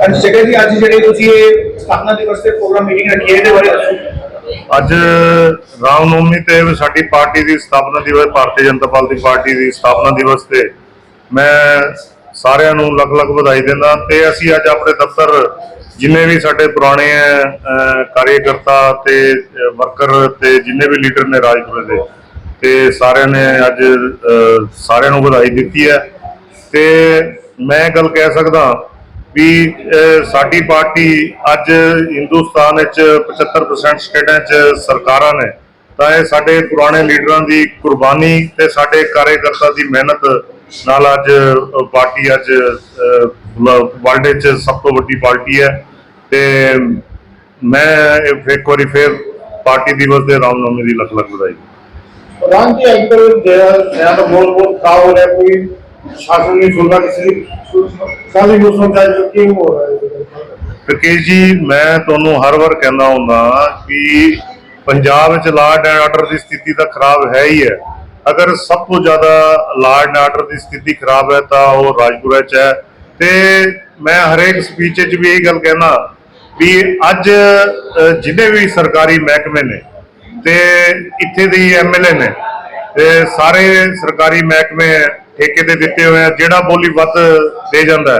ਅੱਜ ਜਗ੍ਹਾ ਜੀ ਅੱਜ ਜਿਹੜੇ ਤੁਸੀਂ ਇਹ ਸਥਾਪਨਾ ਦਿਵਸ ਤੇ ਪ੍ਰੋਗਰਾਮ ਮੀਟਿੰਗ ਰੱਖੀ ਹੈ ਇਹਦੇ ਬਾਰੇ ਦੱਸੋ ਅੱਜ ਰਾਮ ਨੌਮੀ ਤੇ ਸਾਡੀ ਪਾਰਟੀ ਦੀ ਸਥਾਪਨਾ ਦਿਵਸ, ਭਾਰਤੀ ਜਨਤਾ ਪਾਰਟੀ ਪਾਰਟੀ ਦੀ ਸਥਾਪਨਾ ਦਿਵਸ ਤੇ ਮੈਂ ਸਾਰਿਆਂ ਨੂੰ ਲੱਖ ਲੱਖ ਵਧਾਈ ਦਿੰਦਾ ਤੇ ਅਸੀਂ ਅੱਜ ਆਪਣੇ ਦਫ਼ਤਰ ਜਿੰਨੇ ਵੀ ਸਾਡੇ ਪੁਰਾਣੇ ਕਾਰਜਕਰਤਾ ਤੇ ਵਰਕਰ ਤੇ ਜਿੰਨੇ ਵੀ ਲੀਡਰ ਨੇ ਰਾਜਪੁਰੇ ਦੇ, ਤੇ ਸਾਰਿਆਂ ਨੇ ਅੱਜ ਸਾਰਿਆਂ ਨੂੰ ਵਧਾਈ ਦਿੱਤੀ ਹੈ। ਤੇ ਮੈਂ ਇਹ ਗੱਲ ਕਹਿ ਸਕਦਾ ਵੀ ਸਾਡੀ ਪਾਰਟੀ ਅੱਜ ਹਿੰਦੁਸਤਾਨ ਵਿੱਚ 75% ਸਟੇਟਾਂ 'ਚ ਸਰਕਾਰਾਂ ਨੇ, ਤਾਂ ਇਹ ਸਾਡੇ ਪੁਰਾਣੇ ਲੀਡਰਾਂ ਦੀ ਕੁਰਬਾਨੀ ਤੇ ਸਾਡੇ ਕਾਰਜਕਰਤਾ ਦੀ ਮਿਹਨਤ ਨਾਲ ਅੱਜ ਪਾਰਟੀ ਅੱਜ ਵਰਲਡ ਵਿੱਚ ਸਭ ਤੋਂ ਵੱਡੀ ਪਾਰਟੀ ਹੈ ਤੇ ਮੈਂ ਇੱਕ ਵਾਰੀ ਫਿਰ ਪਾਰਟੀ ਦਿਵਸ ਦੇ ਰਾਮਨਵਮੀ ਦੀ ਲੱਖ ਲੱਖ ਵਧਾਈ। ਪ੍ਰਧਾਨ ਜੀ ਅੱਜ ਕੱਲ੍ਹ ਜਿਹੜਾ ਤਾਂ ਬਹੁਤ ਬਹੁਤ ਖਾ ਹੋ ਰਿਹਾ ਕੋਈ ਸ਼ਾਸਨ ਨਹੀਂ ਸੁਣਦਾ ਕਿਸੇ ਦੀ। ਸਾਰੀ ਨੂੰ ਸੁਣਦਾ ਜੋ ਕੀ ਹੋ ਰਿਹਾ ਹੈ। ਰਕੇਸ਼ ਜੀ ਮੈਂ ਤੁਹਾਨੂੰ ਹਰ ਵਾਰ ਕਹਿੰਦਾ ਹੁੰਦਾ ਕਿ ਪੰਜਾਬ ਵਿੱਚ ਲਾਅ ਐਂਡ ਆਰਡਰ ਦੀ ਸਥਿਤੀ ਤਾਂ ਖਰਾਬ ਹੈ ਹੀ ਹੈ। ਅਗਰ ਸਭ ਤੋਂ ਜ਼ਿਆਦਾ ਲਾਅ ਐਂਡ ਆਰਡਰ ਦੀ ਸਥਿਤੀ ਖਰਾਬ ਹੈ ਤਾਂ ਉਹ ਰਾਜਪੁਰਾ 'ਚ ਹੈ। ਤੇ ਮੈਂ ਹਰੇਕ ਸਪੀਚ 'ਚ ਵੀ ਇਹ ਗੱਲ ਕਹਿਣਾ ਵੀ ਅੱਜ ਜਿੰਨੇ ਵੀ ਸਰਕਾਰੀ ਮਹਿਕਮੇ ਨੇ ਤੇ ਇੱਥੇ ਦੀ ਐਮਐਲਏ ਨੇ, ਤੇ ਸਾਰੇ ਸਰਕਾਰੀ ਮਹਿਕਮੇ ਠੇਕੇ ਤੇ ਦਿੱਤੇ ਹੋਏ ਆ, ਜਿਹੜਾ ਬੋਲੀ ਵੱਧ ਦੇ ਜਾਂਦਾ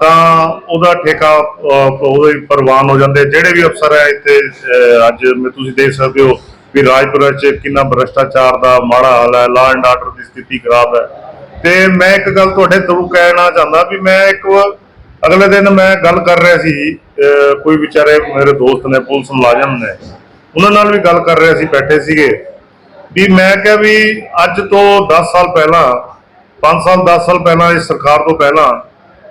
ਤਾਂ ਉਹਦਾ ਠੇਕਾ ਉਹਦੇ ਪ੍ਰਵਾਨ ਹੋ ਜਾਂਦੇ ਜਿਹੜੇ ਵੀ ਅਫਸਰ ਹੈ ਇੱਥੇ ਅੱਜ ਮੈਂ ਤੁਸੀਂ ਦੇਖ ਸਕਦੇ ਹੋ ਵੀ ਰਾਜਪੁਰਾ ਚ ਕਿੰਨਾ ਭ੍ਰਸ਼ਟਾਚਾਰ ਦਾ ਮਾੜਾ ਹਾਲ ਹੈ ਲਾ ਐਂਡ ਆਰਡਰ ਦੀ ਸਥਿਤੀ ਖਰਾਬ ਹੈ। ਤੇ ਮੈਂ ਇੱਕ ਗੱਲ ਤੁਹਾਡੇ ਥਰੂ ਕਹਿਣਾ ਚਾਹੁੰਦਾ ਵੀ ਮੈਂ ਇੱਕ ਅਗਲੇ ਦਿਨ ਮੈਂ ਗੱਲ ਕਰ ਰਿਹਾ ਸੀ ਕੋਈ ਵਿਚਾਰੇ ਮੇਰੇ ਦੋਸਤ ਨੇ ਪੁਲਿਸ ਮੁਲਾਜ਼ਮ ਨੇ ਉਹਨਾਂ ਨਾਲ ਵੀ ਗੱਲ ਕਰ ਰਿਹਾ ਸੀ ਬੈਠੇ ਸੀਗੇ। ਵੀ ਮੈਂ ਕਿਹਾ ਵੀ ਅੱਜ ਤੋਂ 10 ਸਾਲ ਪਹਿਲਾਂ 5 ਸਾਲ 10 ਸਾਲ ਪਹਿਲਾਂ ਇਸ ਸਰਕਾਰ ਤੋਂ ਪਹਿਲਾਂ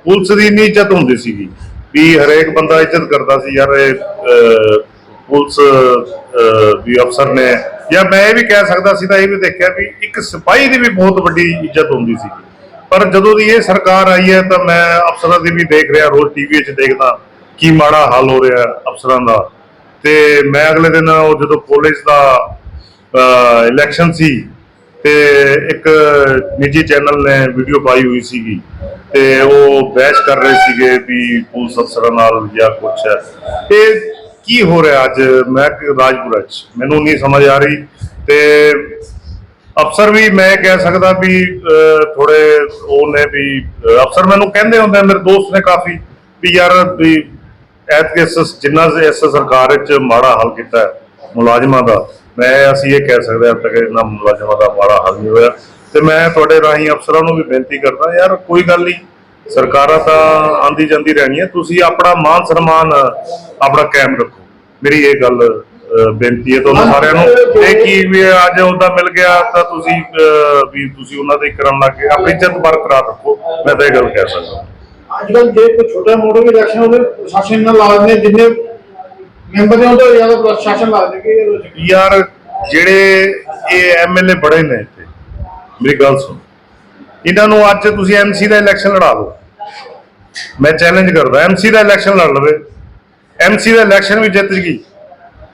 ਪੁਲਿਸ ਦੀ ਇੰਨੀ ਇੱਜ਼ਤ ਹੁੰਦੀ ਸੀਗੀ ਵੀ ਹਰੇਕ ਬੰਦਾ ਇੱਜ਼ਤ ਕਰਦਾ ਸੀ ਯਾਰ ਇਹ ਅਹ, ਪੁਲਿਸ ਅਹ, ਵੀ ਅਫਸਰ ਨੇ। ਜਾਂ ਮੈਂ ਇਹ ਵੀ ਕਹਿ ਸਕਦਾ ਸੀ ਤਾਂ ਇਹ ਵੀ ਦੇਖਿਆ ਵੀ ਇੱਕ ਸਿਪਾਹੀ ਦੀ ਵੀ ਬਹੁਤ ਵੱਡੀ ਇੱਜ਼ਤ ਹੁੰਦੀ ਸੀ। ਪਰ ਜਦੋਂ ਦੀ ਇਹ ਸਰਕਾਰ ਆਈ ਹੈ ਤਾਂ ਮੈਂ ਅਫਸਰਾਂ ਦੀ ਵੀ ਦੇਖ ਰਿਹਾ ਰੋਜ਼ ਟੀਵੀ 'ਚ ਦੇਖਦਾ ਕੀ ਮਾੜਾ ਹਾਲ ਹੋ ਰਿਹਾ ਅਫਸਰਾਂ ਦਾ। ਤੇ ਮੈਂ ਅਗਲੇ ਦਿਨ ਉਹ ਜਦੋਂ ਕਾਲਜ ਦਾ ਇਲੈਕਸ਼ਨ ਸੀ ਤੇ ਇੱਕ ਨਿੱਜੀ ਚੈਨਲ ਨੇ ਵੀਡੀਓ ਪਾਈ ਹੋਈ ਸੀਗੀ। ਤੇ ਉਹ ਬਹਿਸ ਕਰ ਰਹੇ ਸੀਗੇ ਵੀ ਪੁਲਿਸ ਅਫਸਰਾਂ ਨਾਲ ਜਾਂ ਕੁਛ ਹੈ। ਤੇ ਕੀ ਹੋ ਰਿਹਾ ਅੱਜ? ਮੈਂ ਰਾਜਪੁਰਾ ਚ। ਮੈਨੂੰ ਨਹੀਂ ਸਮਝ ਆ ਰਹੀ। ਤੇ ਅਫਸਰ ਵੀ ਮੈਂ ਕਹਿ ਸਕਦਾ ਵੀ ਥੋੜੇ ਉਹ ਨੇ ਵੀ, ਅਫਸਰ ਮੈਨੂੰ ਕਹਿੰਦੇ ਹੁੰਦੇ ਮੇਰੇ ਦੋਸਤ ਨੇ ਕਾਫੀ, ਵੀ ਯਾਰ ਵੀ ਐਤਕੇ ਜਿੰਨਾ ਇਸ ਸਰਕਾਰ ਵਿੱਚ ਮਾੜਾ ਹੱਲ ਕੀਤਾ ਮੁਲਾਜ਼ਮਾਂ ਦਾ, ਮੈਂ ਅਸੀਂ ਇਹ ਕਹਿ ਸਕਦੇ ਹਾਂ ਤੱਕ ਇਹਨਾਂ ਮੁਲਾਜ਼ਮਾਂ ਦਾ ਮਾੜਾ ਹੱਲ ਨਹੀਂ ਹੋਇਆ। ਤੇ ਮੈਂ ਤੁਹਾਡੇ ਰਾਹੀਂ ਅਫਸਰਾਂ ਨੂੰ ਵੀ ਬੇਨਤੀ ਕਰਦਾ, ਯਾਰ ਕੋਈ ਗੱਲ ਨਹੀਂ। ਸਰਕਾਰਾਂ ਤਾਂ ਆਂਦੀ ਜਾਂਦੀ ਰਹਿਣੀਆਂ ਤੁਸੀਂ ਆਪਣਾ ਮਾਨ ਸਨਮਾਨ ਆਪਣਾ ਕਾਇਮ ਰੱਖੋ। ਮੇਰੀ ਇਹ ਗੱਲ ਬੇਨਤੀ ਹੈ ਤੁਹਾਨੂੰ ਸਾਰਿਆਂ ਨੂੰ। ਇਹ ਕੀ ਵੀ ਅੱਜ ਉਹਦਾ ਮਿਲ ਗਿਆ ਤਾਂ ਤੁਸੀਂ ਵੀ ਤੁਸੀਂ ਉਹਨਾਂ ਦੇ ਕਰਨ ਲੱਗੇ ਆਪਣੀ ਇੱਜ਼ਤ ਬਰਕਰਾਰ ਰੱਖੋ। ਮੈਂ ਤਾਂ ਇਹ ਗੱਲ ਕਹਿ ਸਕਦਾ। ਅੱਜ ਕੱਲ੍ਹ ਜੇ ਕੋਈ ਛੋਟਾ ਮੋਟਾ ਵੀ ਇਲੈਕਸ਼ਨ ਉਹਦੇ ਪ੍ਰਸ਼ਾਸਨ ਨਾਲ ਲਾ ਦਿੰਦੇ ਜਿੰਨੇ ਮੈਂਬਰ ਨੇ ਉਹਦਾ ਜ਼ਿਆਦਾ ਪ੍ਰਸ਼ਾਸਨ ਲਾ ਦਿੰਦੇ ਕਿ ਯਾਰ ਜਿਹੜੇ ਇਹ ਐਮਐਲਏ ਬੜੇ ਨੇ ਇੱਥੇ ਮੇਰੀ ਗੱਲ ਸੁਣ। ਇਹਨਾਂ ਨੂੰ ਅੱਜ ਤੁਸੀਂ ਐਮਸੀ ਦਾ ਇਲੈਕਸ਼ਨ ਲੜਾ ਲਓ ਮੈਂ ਚੈਲੰਜ ਕਰਦਾ ਐਮਸੀ ਦਾ ਇਲੈਕਸ਼ਨ ਲੜ ਲਵੇ। ਐਮਸੀ ਦਾ ਇਲੈਕਸ਼ਨ ਵੀ ਜਿੱਤ ਗਈ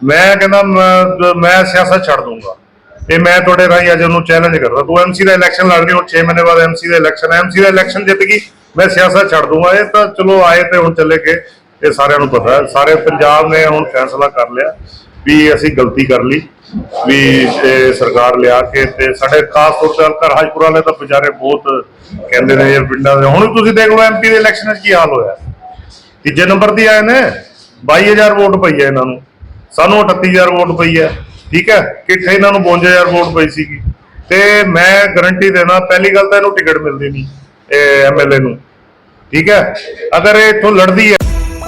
ਮੈਂ ਕਹਿੰਦਾ, ਮੈਂ- ਮੈਂ ਸਿਆਸਤ ਛੱਡ ਦੂੰਗਾ ਇਹ ਮੈਂ ਤੁਹਾਡੇ ਰਾਹੀਂ ਅੱਜ ਉਹਨੂੰ ਚੈਲੰਜ ਕਰਦਾ। ਤੂੰ ਐਮਸੀ ਦਾ ਇਲੈਕਸ਼ਨ ਲੜ ਰਹੀ, ਹੁਣ 6 ਮਹੀਨੇ ਬਾਅਦ ਐਮਸੀ ਦਾ ਇਲੈਕਸ਼ਨ ਐਮਸੀ ਦਾ ਇਲੈਕਸ਼ਨ ਜਿੱਤ ਗਈ, ਮੈਂ ਸਿਆਸਤ ਛੱਡ ਦੂੰਗਾ ਇਹ ਤਾਂ ਚਲੋ ਆਏ ਤੇ ਹੁਣ ਚੱਲੇ ਗਏ ਇਹ ਸਾਰਿਆਂ ਨੂੰ ਪਤਾ ਸਾਰੇ ਪੰਜਾਬ ਨੇ ਹੁਣ ਫੈਸਲਾ ਕਰ ਲਿਆ ਵੀ ਅਸੀਂ ਗਲਤੀ ਕਰ ਲਈ। ਵੀ ਇਹ ਸਰਕਾਰ ਲਿਆ ਕੇ ਤੇ ਸਾਡੇ ਖਾਸ ਤੌਰ ਤੇ ਹਲਕਾ ਰਾਜਪੁਰਾ ਵਾਲੇ ਤਾਂ ਵਿਚਾਰੇ ਬਹੁਤ ਕਹਿੰਦੇ ਨੇ ਇਹ ਪਿੰਡਾਂ ਦੇ। ਹੁਣ ਤੁਸੀਂ ਦੇਖ ਲਓ ਐਮਪੀ ਦੇ ਇਲੈਕਸ਼ਨ 'ਚ ਕੀ ਹਾਲ ਹੋਇਆ। ਤੀਜੇ ਨੰਬਰ ਤੇ ਆਏ ਨੇ 22000 ਵੋਟ ਪਈ ਹੈ ਇਹਨਾਂ ਨੂੰ। ਸਾਨੂੰ 38000 ਵੋਟ ਪਈ ਹੈ। ਠੀਕ ਹੈ, ਕਿੱਥੇ ਇਹਨਾਂ ਨੂੰ 52000 ਵੋਟ ਪਈ ਸੀਗੀ। ਤੇ ਮੈਂ ਗਾਰੰਟੀ ਦੇਣਾ, ਪਹਿਲੀ ਗੱਲ ਤਾਂ ਇਹਨੂੰ ਟਿਕਟ ਮਿਲਦੀ ਨਹੀਂ, ਇਹ ਐਮਐਲਏ ਨੂੰ। ਠੀਕ ਹੈ, ਅਗਰ ਇਹ ਇੱਥੋਂ ਲੜਦੀ ਹੈ